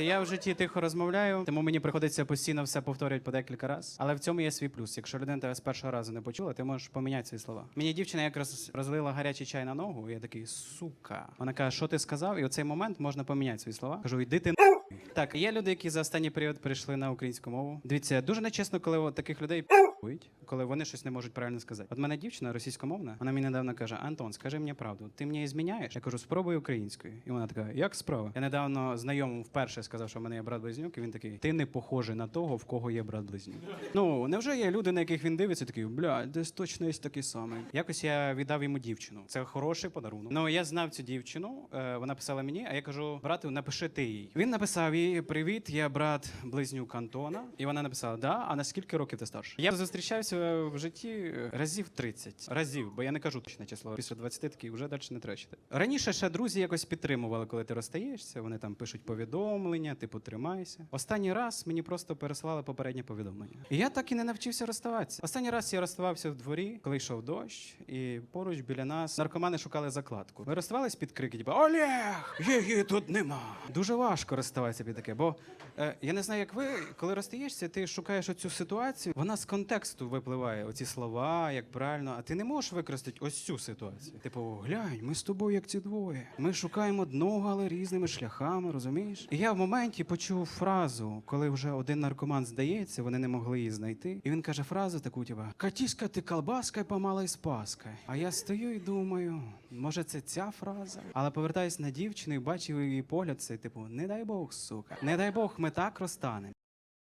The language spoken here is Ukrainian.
Я в житті тихо розмовляю, тому мені приходиться постійно все повторювати по декілька разів. Але в цьому є свій плюс. Якщо людина тебе з першого разу не почула, ти можеш поміняти свої слова. Мені дівчина якраз розлила гарячий чай на ногу, і я такий сука. Вона каже, що ти сказав? І у цей момент можна поміняти свої слова. Кажу, йди ти нахуй». Так, є люди, які за останній період перейшли на українську мову. Дивіться, дуже нечесно, коли таких людей п'ють, коли вони щось не можуть правильно сказати. От мене дівчина російськомовна, вона мені недавно каже: Антон, скажи мені правду, ти мені зміняєш? Я кажу, спробуй українською. І вона така, як справа? Я недавно знайомому вперше сказав, що в мене є брат близнюк, і він такий: ти не похожий на того, в кого є брат близнюк. Ну невже є люди, на яких він дивиться, такий, бля, десь точно є такий самий. Якось я віддав йому дівчину. Це хороший подарунок. Ну я знав цю дівчину. е, Вона писала мені, а я кажу, брату, напиши ти їй. Він написав їй: Привіт, я брат близнюк Антона. І вона написала: Да, а на скільки років ти старший? Я зустрічався в житті е, разів 30. Разів, бо я не кажу точне число. Після 20 такий вже далі не треба. Раніше ще друзі якось підтримували, коли ти розстаєшся. Вони там пишуть повідомлення, типу тримайся. Останній раз мені просто переслали попереднє повідомлення. І я так і не навчився розставатися. Останній раз я розставався в дворі, коли йшов дощ, і поруч біля нас наркомани шукали закладку. Ми розставались під крики, типу Олег! Її тут нема. Дуже важко розставатися під таке, бо е, я не знаю, як ви, коли розстаєшся, ти шукаєш оцю ситуацію, вона з контексту випливає, оці слова, як правильно, а ти не можеш використати ось цю ситуацію. Типу, глянь, ми з тобою як ці двоє. Ми шукаємо одного, але різними шляхами, розумієш? І я в моменті почув фразу, коли вже один наркоман здається, вони не могли її знайти. І він каже фразу таку, типу, Катіська, ти колбаска помала із паска. А я стою і думаю, може, це ця фраза? Але повертаюсь на дівчину і бачив її погляд, це типу, не дай Бог, сука. Не дай Бог, ми так розстанемо.